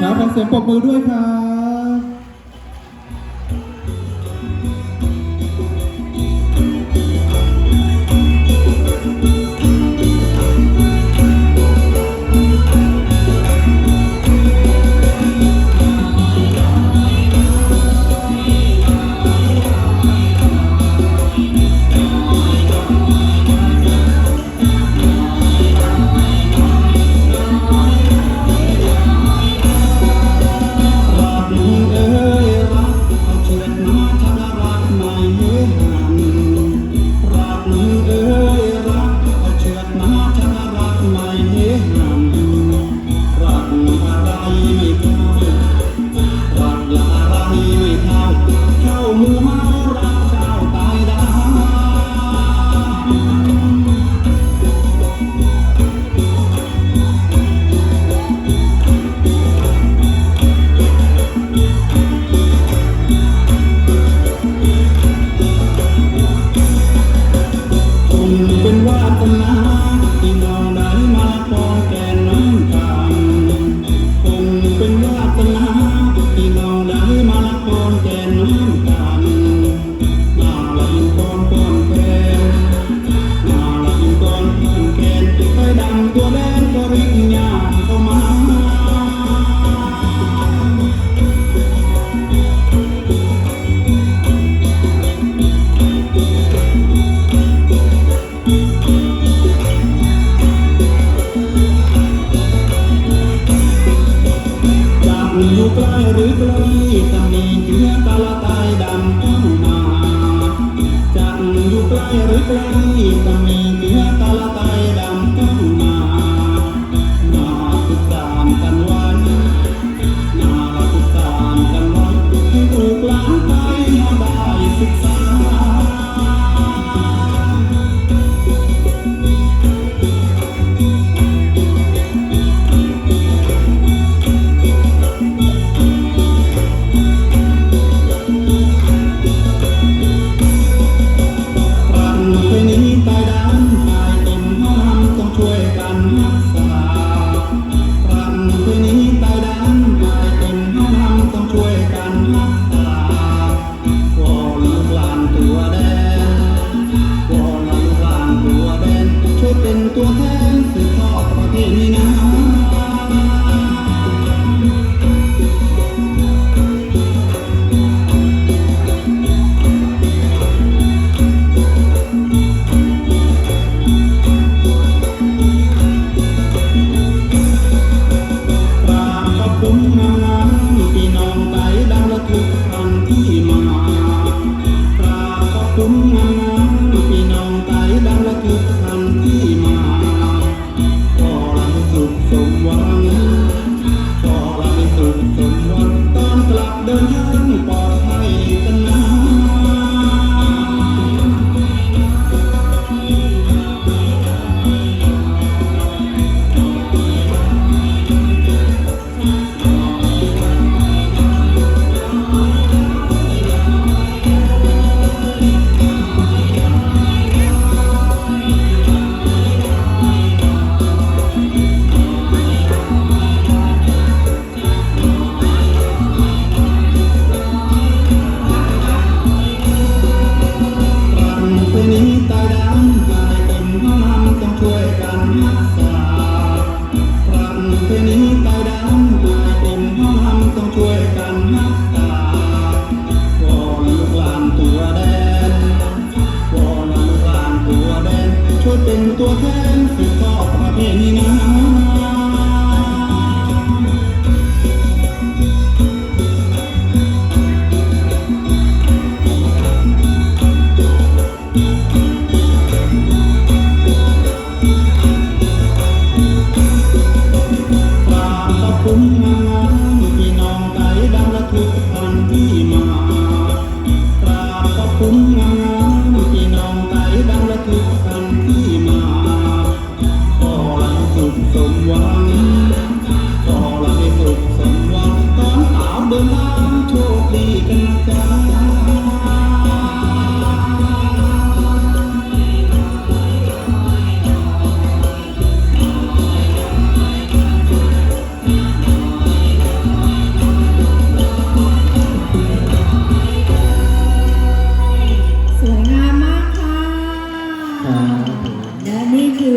ครับขอเสียงปรบมือด้วยครับ Good. อยู่ใกลหรือไกลจะมีเกลือตาลตายดำเข้ามาจากอยู่ไกลหรือไกลจะมี